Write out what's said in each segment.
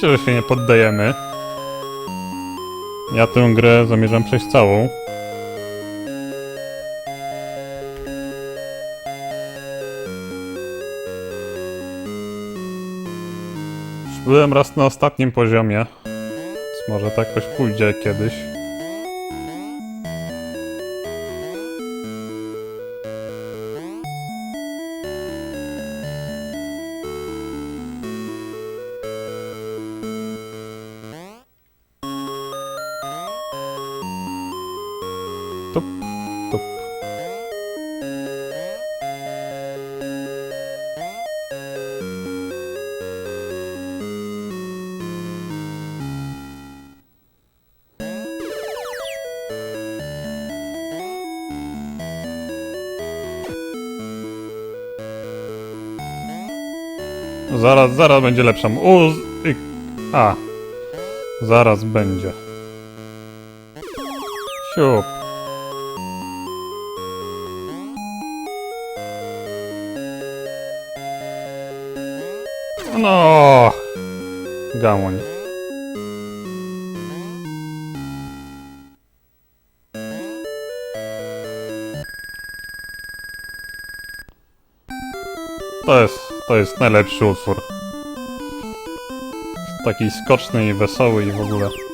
oczywiście, że się nie poddajemy. Ja tę grę zamierzam przejść całą. Byłem raz na ostatnim poziomie. Więc może tak jakoś pójdzie kiedyś. Zaraz, zaraz będzie lepsza. U, i, a. Zaraz będzie. Siup. No. Gamoń. To jest, to jest najlepszy utwór. Taki skoczny i wesoły i w ogóle.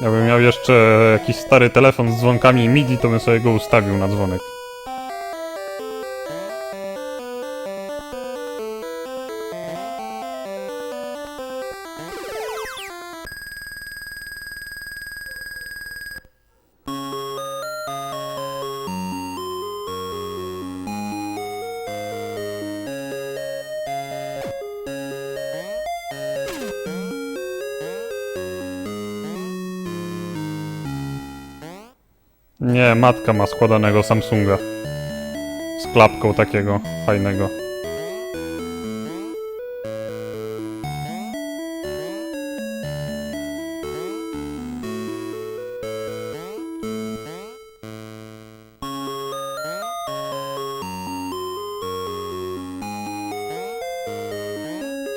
Jakbym miał jeszcze jakiś stary telefon z dzwonkami MIDI, to bym sobie go ustawił na dzwonek. Nie, matka ma składanego Samsunga. Z klapką takiego fajnego.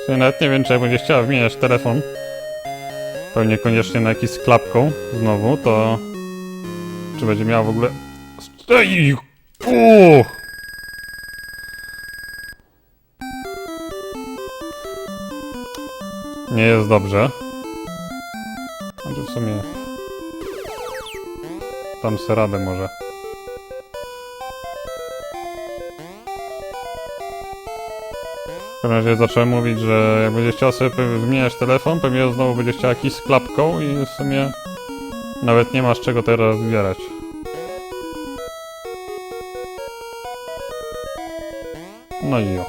Sumie Nawet nie wiem, czy jak będzie chciała wymieniać telefon, pewnie koniecznie na jakiś z klapką znowu, to czy będzie miała w ogóle... Ej! Uuu! Nie jest dobrze. Znaczy w sumie... Tam se radę może. W każdym razie zacząłem mówić, że jak będzie chciała sobie wymieniać telefon, pewnie znowu będzie chciała jakiś z klapką i w sumie nawet nie ma z czego teraz wybierać. No i jo.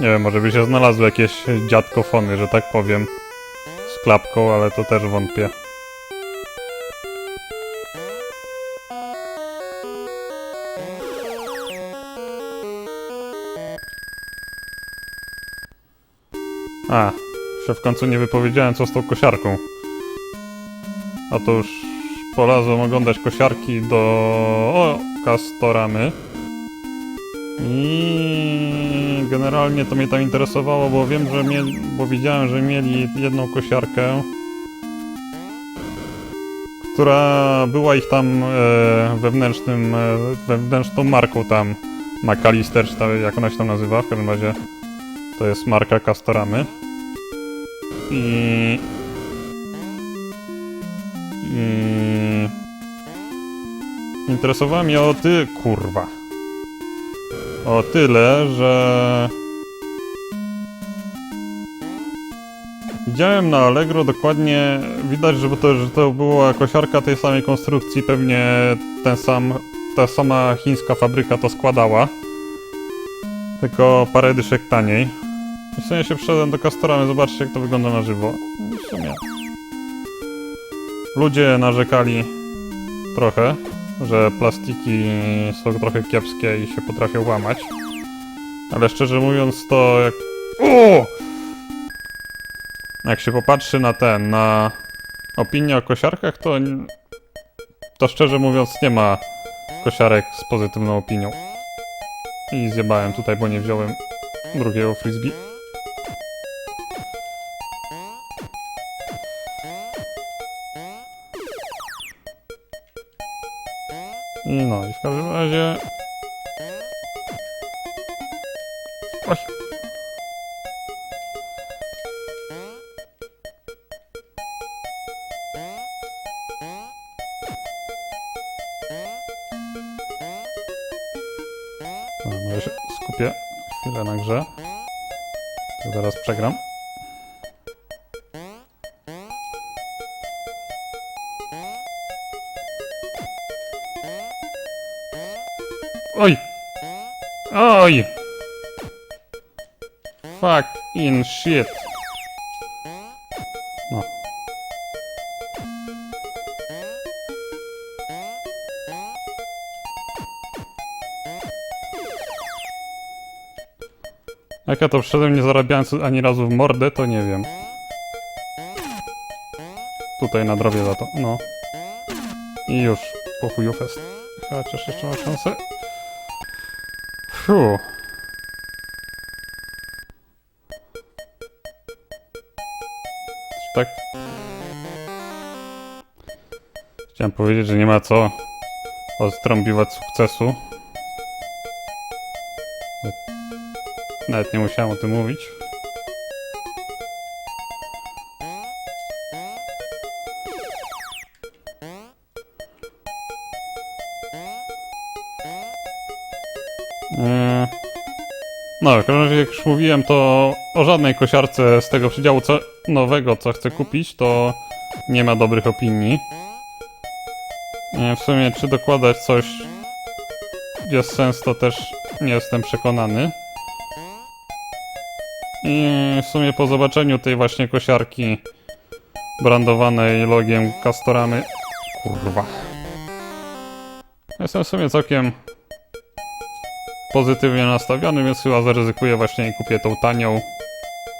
Nie wiem, może by się znalazły jakieś dziadkofony, że tak powiem, z klapką, ale to też wątpię. A, się w końcu nie wypowiedziałem, co z tą kosiarką. Otóż polazłem oglądać kosiarki do o, Castoramy. I generalnie to mnie tam interesowało, bo wiem, że mieli, bo widziałem, że mieli jedną kosiarkę, która była ich tam e, wewnętrznym, e, wewnętrzną marką tam McAllister, czy tam, jak ona się tam nazywa, w każdym razie to jest marka Castoramy. I i... Interesowała mnie o ty... kurwa. O tyle, że... Widziałem na Allegro dokładnie, widać, że to, że to była kosiarka tej samej konstrukcji, pewnie ten sam, ta sama chińska fabryka to składała. Tylko parę dyszek taniej. W się wszedłem do Castoramy, zobaczcie jak to wygląda na żywo. W sumie Ludzie narzekali trochę, że plastiki są trochę kiepskie i się potrafią łamać. Ale szczerze mówiąc to jak... O! Jak się popatrzy na ten, na opinię o kosiarkach, to... To szczerze mówiąc nie ma kosiarek z pozytywną opinią. I zjebałem tutaj, bo nie wziąłem drugiego frisbee. No, i w każdym razie... Oj. No, może się skupię chwilę na grze. To zaraz przegram. Oj! Oj! Fuck in shit. No. Jak ja to wszedłem nie zarabiając ani razu w mordę, to nie wiem. Tutaj nadrobię za to, no. I już, po chuju fest. Chociaż jeszcze mam szansę. Fiu. Tak. Chciałem powiedzieć, że nie ma co odtrąbiwać sukcesu. Nawet nie musiałem o tym mówić. Eee, No, w każdym razie, jak już mówiłem, to o żadnej kosiarce z tego przedziału co nowego, co chcę kupić, to nie ma dobrych opinii. Eee, W sumie, czy dokładać coś jest sens, to też nie jestem przekonany. I w sumie po zobaczeniu tej właśnie kosiarki brandowanej logiem Castoramy... Kurwa. Jestem w sumie całkiem pozytywnie nastawiony, więc chyba zaryzykuję właśnie i kupię tą tanią.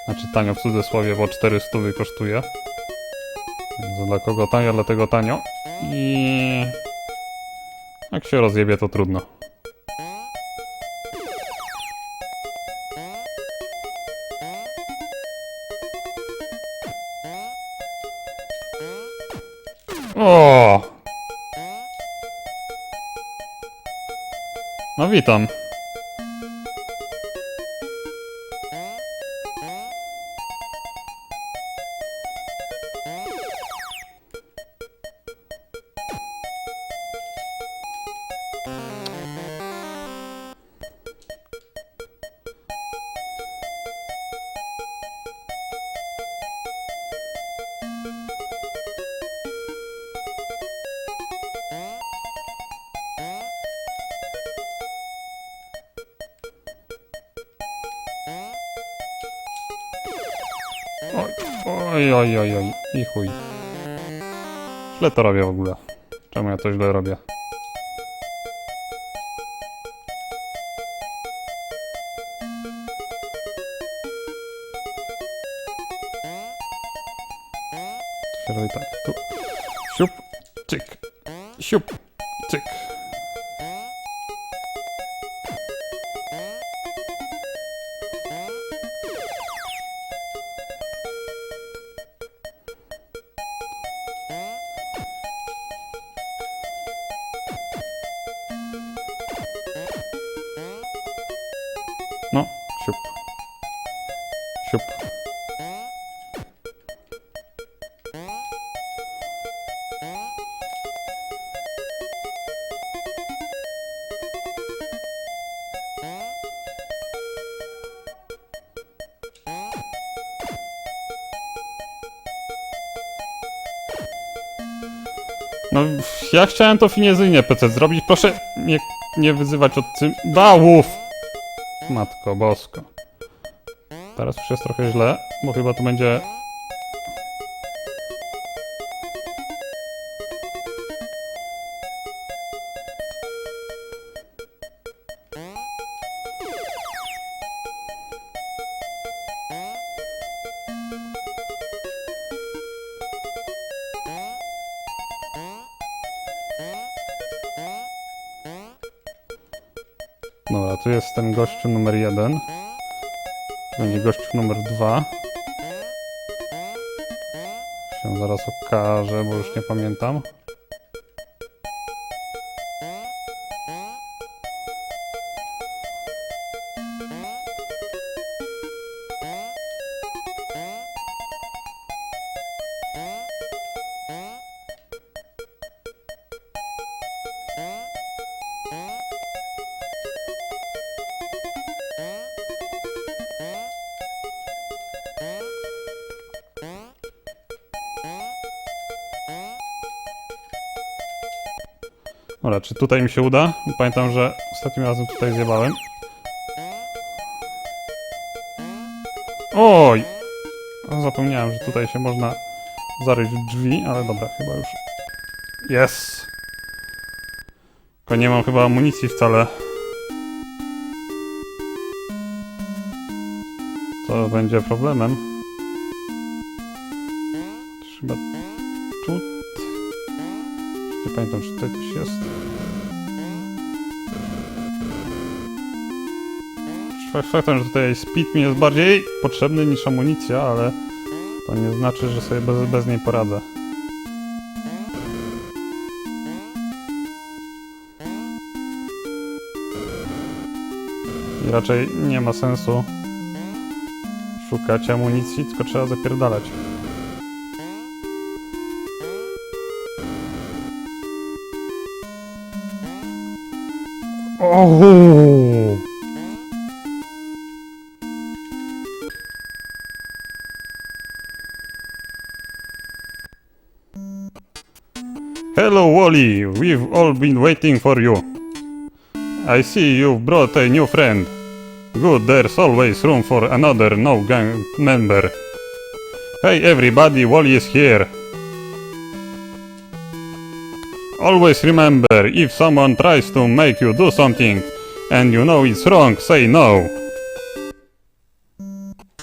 Znaczy tanio w cudzysłowie, bo 400 kosztuje. Więc dla kogo tanio, dlatego tanio. I... Jak się rozjebie, to trudno. O! No witam. Oj, oj, oj, oj, oj. I chuj. Źle to robię w ogóle. Czemu ja to źle robię? No, ja chciałem to finezyjnie PC zrobić. Proszę nie, nie wyzywać od cymbałów. Matko bosko. Teraz już jest trochę źle, bo chyba to będzie... Dobra, tu jest ten gościu numer jeden. Będzie gościu numer dwa. Się zaraz okaże, bo już nie pamiętam. Dobra, czy tutaj mi się uda? Pamiętam, że ostatnim razem tutaj zjebałem. Oj! Zapomniałem, że tutaj się można zaryć drzwi, ale dobra, chyba już. Jest! Tylko nie mam chyba amunicji wcale. To będzie problemem. Chyba tu pamiętam, czy tutaj coś jest. Fak- Faktem, że tutaj speed mi jest bardziej potrzebny niż amunicja, ale to nie znaczy, że sobie bez, bez niej poradzę. I raczej nie ma sensu szukać amunicji, tylko trzeba zapierdalać. Oh! Hello, Wally. We've all been waiting for you. I see you've brought a new friend. Good, there's always room for another no gang member. Hey, everybody, Wally is here. Always remember, if someone tries to make you do something and you know it's wrong, say no.